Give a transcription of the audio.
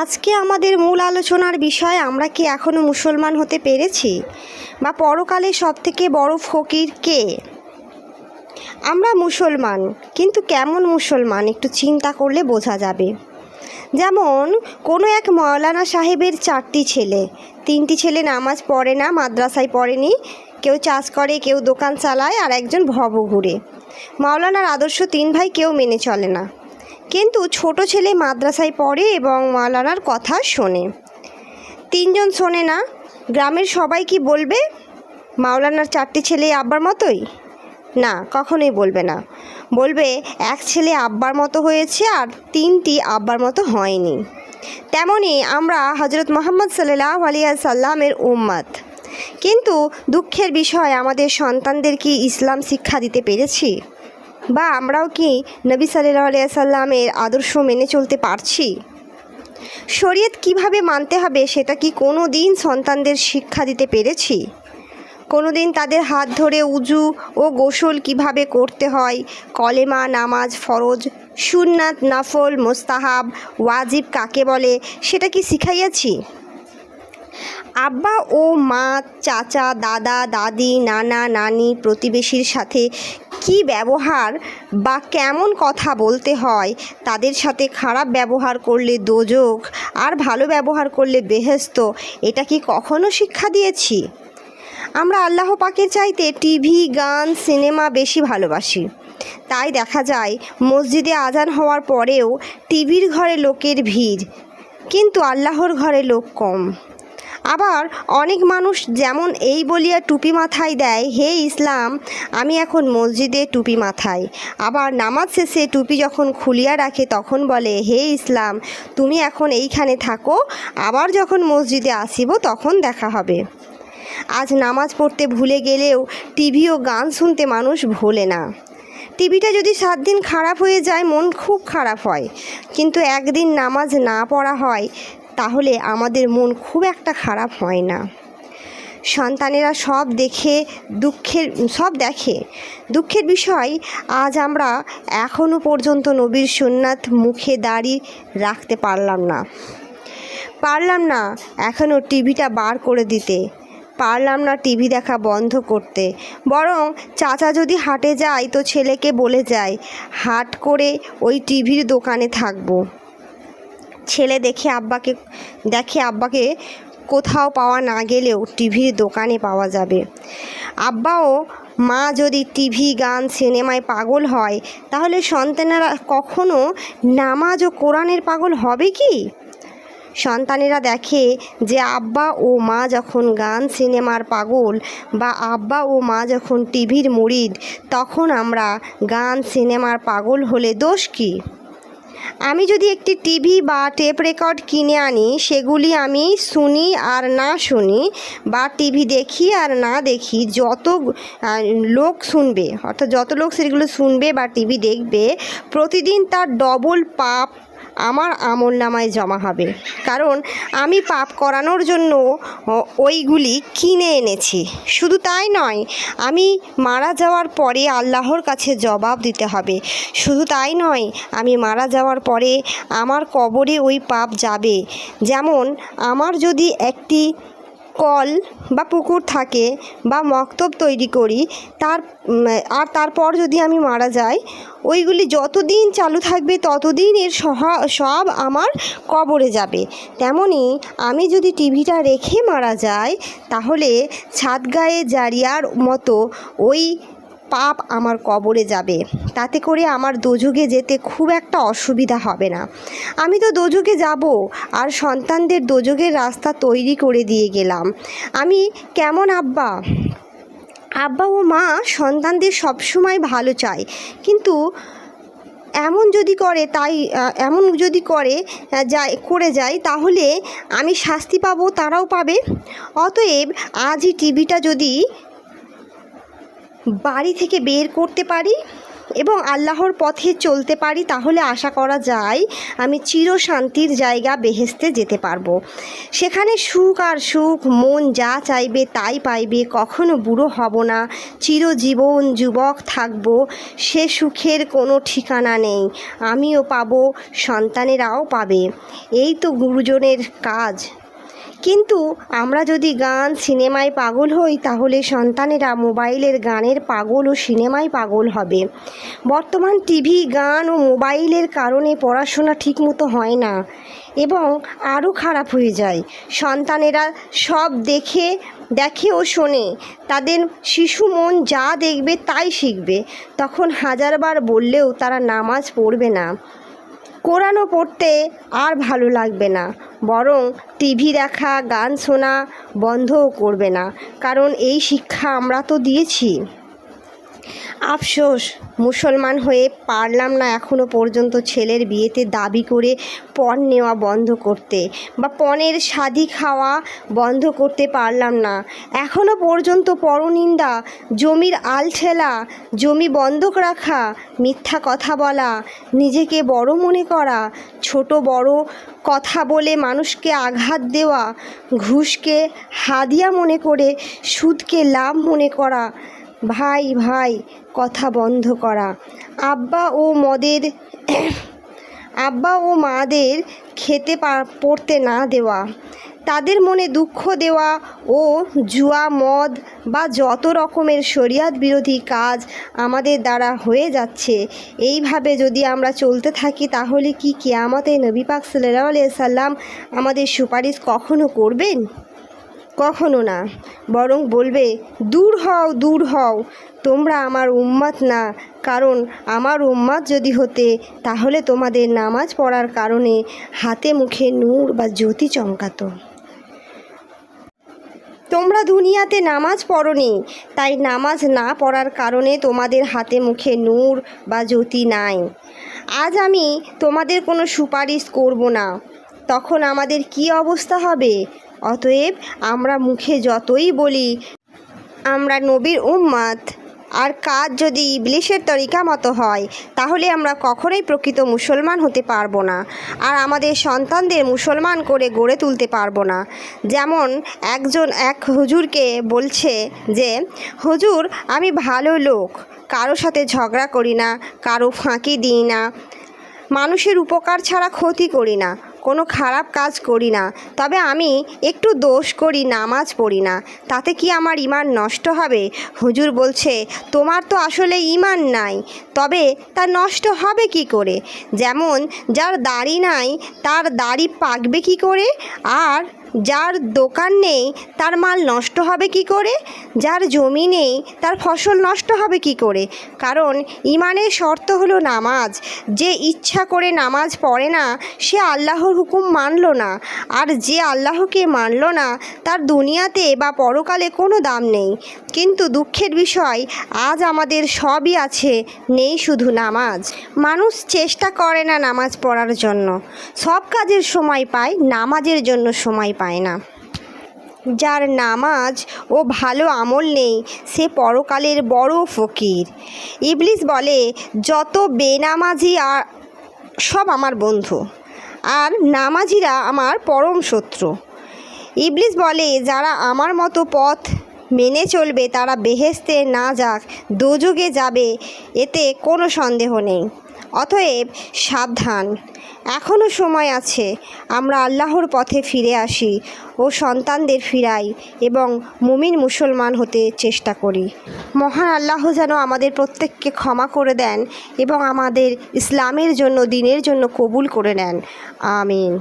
আজকে আমাদের মূল আলোচনার বিষয়, আমরা কি এখনও মুসলমান হতে পেরেছি? বা পরকালে সবথেকে বড় ফকির কে? আমরা মুসলমান, কিন্তু কেমন মুসলমান? একটু চিন্তা করলে বোঝা যাবে। যেমন, কোনো এক মৌলানা সাহেবের চারটি ছেলে। তিনটি ছেলে নামাজ পড়ে না, মাদ্রাসায় পড়েনি, কেউ চাষ করে, কেউ দোকান চালায়, আর একজন ভব ঘুরে মাওলানার আদর্শ তিন ভাই কেউ মেনে চলে না। কিন্তু ছোট ছেলে মাদ্রাসায় পড়ে এবং মাওলানার কথা শোনে। তিনজন শোনে না। গ্রামের সবাই কি বলবে, মাওলানার চারটি ছেলে আব্বার মতোই না, কখনোই বলবে না। বলবে, এক ছেলে আব্বার মতো হয়েছে আর তিনটি আব্বার মতো হয়নি তেমনি আমরা হজরত মোহাম্মদ সাল্লাহ আলিয়া সাল্লামের উম্মাদ। কিন্তু দুঃখের বিষয়, আমাদের সন্তানদের কি ইসলাম শিক্ষা দিতে পেরেছি? বা আমরাও কি নবী সাল্লাহ আলিয়া সাল্লামের আদর্শ মেনে চলতে পারছি? শরীয়ত কীভাবে মানতে হবে সেটা কি কোনো দিন সন্তানদের শিক্ষা দিতে পেরেছি? কোনো দিন তাদের হাত ধরে উজু ও গোসল কীভাবে করতে হয়? কলেমা, নামাজ, ফরজ, সুন্নাত, নাফল, মোস্তাহাব, ওয়াজিব কাকে বলে সেটা কি শিখাইয়াছি? আব্বা ও মা, চাচা, দাদা, দাদি, নানা, নানি প্রতিবেশীর সাথে কি ব্যবহার বা কেমন কথা বলতে হয়, তাদের সাথে খারাপ ব্যবহার করলে দোজক আর ভালো ব্যবহার করলে বেহেস্ত, এটা কি কখনো শিক্ষা দিয়েছি? আমরা আল্লাহ পাকের চাইতে টিভি, গান, সিনেমা বেশি ভালোবাসি। তাই দেখা যায়, মসজিদে আজান হওয়ার পরেও টিভির ঘরে লোকের ভিড়, কিন্তু আল্লাহর ঘরে লোক কম। আবার অনেক মানুষ যেমন এই বলিয়া টুপি মাথায় দেয়, হে ইসলাম, আমি এখন মসজিদে টুপি মাথায়। আবার নামাজ শেষে টুপি যখন খুলিয়া রাখে, তখন বলে, হে ইসলাম, তুমি এখন এইখানে থাকো, আবার যখন মসজিদে আসিব, তখন দেখা হবে। আজ নামাজ পড়তে ভুলে গেলেও টিভি ও গান শুনতে মানুষ ভোলে না। টিভিটা যদি সাত দিন খারাপ হয়ে যায়, মন খুব খারাপ হয়। কিন্তু একদিন নামাজ না পড়া হয় তাহলে আমাদের মন খুব একটা খারাপ হয় না। সন্তানেরা সব দেখে দুঃখের, সব দেখে। দুঃখের বিষয়, আজ আমরা এখনও পর্যন্ত নবীর সুন্নাত মুখে দাড়ি রাখতে পারলাম না। পারলাম না এখনও টিভিটা বার করে দিতে। পারলাম না টিভি দেখা বন্ধ করতে। বরং চাচা যদি হাটে যায় তো ছেলেকে বলে যায়, হাট করে ওই টিভির দোকানে থাকব। ছেলে দেখে আব্বাকে দেখে আব্বাকে কোথাও পাওয়া না গেলেও টিভির দোকানে পাওয়া যাবে। আব্বাও, মা যদি টিভি, গান, সিনেমায় পাগল হয়, তাহলে সন্তানেরা কখনো নামাজ ও কোরআনের পাগল হবে কি? সন্তানেরা দেখে যে আব্বা ও মা যখন গান, সিনেমার পাগল বা আব্বা ও মা যখন টিভির মুরিদ তখন আমরা গান, সিনেমার পাগল হলে দোষ কী? আমি যদি একটি টিভি বা টেপ রেকর্ড কিনে আনি, সেগুলি আমি শুনি আর না শুনি বা টিভি দেখি আর না দেখি, যত লোক শুনবে, অর্থাৎ যত লোক সেগুলো শুনবে বা টিভি দেখবে, প্রতিদিন তার ডবল পাপ আমার আমল নামায় জমা হবে। কারণ আমি পাপ করানোর জন্য ওইগুলি কিনে এনেছি। শুধু তাই নয়, আমি মারা যাওয়ার পরে আল্লাহর কাছে জবাব দিতে হবে। শুধু তাই নয়, আমি মারা যাওয়ার পরে আমার কবরে ওই পাপ যাবে। যেমন আমার যদি একটি কল বা পুকুর থাকে বা মক্তব তৈরি করি, তার আর তারপর যদি আমি মারা যাই, ওইগুলি যতদিন চালু থাকবে ততদিন এর সব আমার কবরে যাবে। তেমনি আমি যদি টিভিটা রেখে মারা যাই, তাহলে ছাদ গায়ে জারিয়ার মতো ওই পাপ আমার কবরে যাবে। তাতে করে আমার দোজুগে যেতে খুব একটা অসুবিধা হবে না। আমি তো দোজুগে যাব, আর সন্তানদের দোজুগের রাস্তা তৈরি করে দিয়ে গেলাম। আমি কেমন আব্বা? আব্বা ও মা সন্তানদের সবসময় ভালো চায়, কিন্তু এমন যদি করে তাই, এমন যদি করে, যায় করে যায়, তাহলে আমি শাস্তি পাবো, তারাও পাবে। অতএব আজই টিভিটা যদি বাড়ি থেকে বের করতে পারি এবং আল্লাহর পথে চলতে পারি, তাহলে আশা করা যায় আমি চির শান্তির জায়গা বেহেস্তে যেতে পারব। সেখানে সুখ আর সুখ, মন যা চাইবে তাই পাইবে, কখনো বুড়ো হব না, চিরজীবন যুবক থাকব, সে সুখের কোনো ঠিকানা নেই, আমিও পাবো, সন্তানেরাও পাবে। এই তো গুরুজনের কাজ। কিন্তু আমরা যদি গান সিনেমায় পাগল হই, তাহলে সন্তানেরা মোবাইলের গানের পাগল ও সিনেমায় পাগল হবে। বর্তমান টিভি, গান ও মোবাইলের কারণে পড়াশোনা ঠিকমতো হয় না এবং আরও খারাপ হয়ে যায়। সন্তানেরা সব দেখে দেখে ও শোনে। তাদের শিশু মন যা দেখবে তাই শিখবে। তখন হাজারবার বললেও তারা নামাজ পড়বে না। কোরআনও পড়তে আর ভালো লাগবে না। বরং টিভি দেখা, গান শোনা বন্ধও করবে না। কারণ এই শিক্ষা আমরা তো দিয়েছি। আফসোস, মুসলমান হয়ে পারলাম না এখনও পর্যন্ত ছেলের বিয়েতে দাবি করে পণ নেওয়া বন্ধ করতে বা পণের শাদি খাওয়া বন্ধ করতে পারলাম না। এখনও পর্যন্ত পরনিন্দা, জমির আল ঠেলা, জমি বন্ধক রাখা, মিথ্যা কথা বলা, নিজেকে বড় মনে করা, ছোট বড় কথা বলে মানুষকে আঘাত দেওয়া, ঘুষকে হাদিয়া মনে করে, সুদকে লাভ মনে করা ভাই ভাই, কথা বন্ধ করা। আব্বা ও মদের, আব্বা ও মাদের খেতে পড়তে না দেওয়া। তাদের মনে দুঃখ দেওয়া ও জুয়া, মদ বা যত রকমের শরিয়াত বিরোধী কাজ আমাদের দ্বারা হয়ে যাচ্ছে। এইভাবে যদি আমরা চলতে থাকি, তাহলে কি কেয়ামতে নবী পাক সাল্লাহ সাল্লাম আমাদের সুপারিশ কখনো করবেন? কখনো না। বরং বলবে, দূর হও দূর হও, তোমরা আমার উম্মাত না। কারণ আমার উম্মাত যদি হতে, তাহলে তোমাদের নামাজ পড়ার কারণে হাতে মুখে নূর বা জ্যোতি চমকাতো। তোমরা দুনিয়াতে নামাজ পড়নি, তাই নামাজ না পড়ার কারণে তোমাদের হাতে মুখে নূর বা জ্যোতি নাই। আজ আমি তোমাদের কোনো সুপারিশ করব না। তখন আমাদের কি অবস্থা হবে? অতএব আমরা মুখে যতই বলি, আমরা নবীর উম্মাত। আর কাজ যদি ইবলিশের তরিকা মতো হয়, তাহলে আমরা কখনোই প্রকৃত মুসলমান হতে পারব না। আর আমাদের সন্তানদের মুসলমান করে গড়ে তুলতে পারব না। যেমন একজন এক হুজুরকে বলছে যে, হুজুর, আমি ভালো লোক, কারও সাথে ঝগড়া করি না, কারও ফাঁকি দিই না। মানুষের উপকার ছাড়া ক্ষতি করি না। কোনো খারাপ কাজ করি না, তবে আমি একটু দোষ করি, নামাজ পড়ি না, তাতে কি আমার ইমান নষ্ট হবে? হুজুর বলছে, তোমার তো আসলে ইমান নাই, তবে তা নষ্ট হবে কি করে? যেমন যার দাড়ি নাই, তার দাড়ি পাকবে কি করে? আর যার দোকান নেই, তার মাল নষ্ট হবে কি করে? যার জমি নেই, তার ফসল নষ্ট হবে কি করে? কারণ ইমানের শর্ত হলো নামাজ। যে ইচ্ছা করে নামাজ পড়ে না, সে আল্লাহর হুকুম মানল না। আর যে আল্লাহকে মানল না, তার দুনিয়াতে বা পরকালে কোনো দাম নেই। কিন্তু দুঃখের বিষয়, আজ আমাদের সবই আছে, নেই শুধু নামাজ। মানুষ চেষ্টা করে না নামাজ পড়ার জন্য। সব কাজের সময় পায়, নামাজের জন্য সময় পায় না। যার নামাজ ও ভালো আমল নেই, সে পরকালের বড় ফকির। ইবলিস বলে, যত বেনামাজি আর সব আমার বন্ধু, আর নামাজিরা আমার পরম শত্রু। ইবলিস বলে, যারা আমার মতো পথ মেনে চলবে, তারা বেহেস্তে না যাক, দোযোগে যাবে, এতে কোনো সন্দেহ নেই। অতএব সাবধান এখনও সময় আছে, আমরা আল্লাহর পথে ফিরে আসি ও সন্তানদের ফিরাই এবং মুমিন মুসলমান হতে চেষ্টা করি। মহান আল্লাহ যেন আমাদের প্রত্যেককে ক্ষমা করে দেন এবং আমাদের ইসলামের জন্য, দিনের জন্য কবুল করে নেন। আমিন।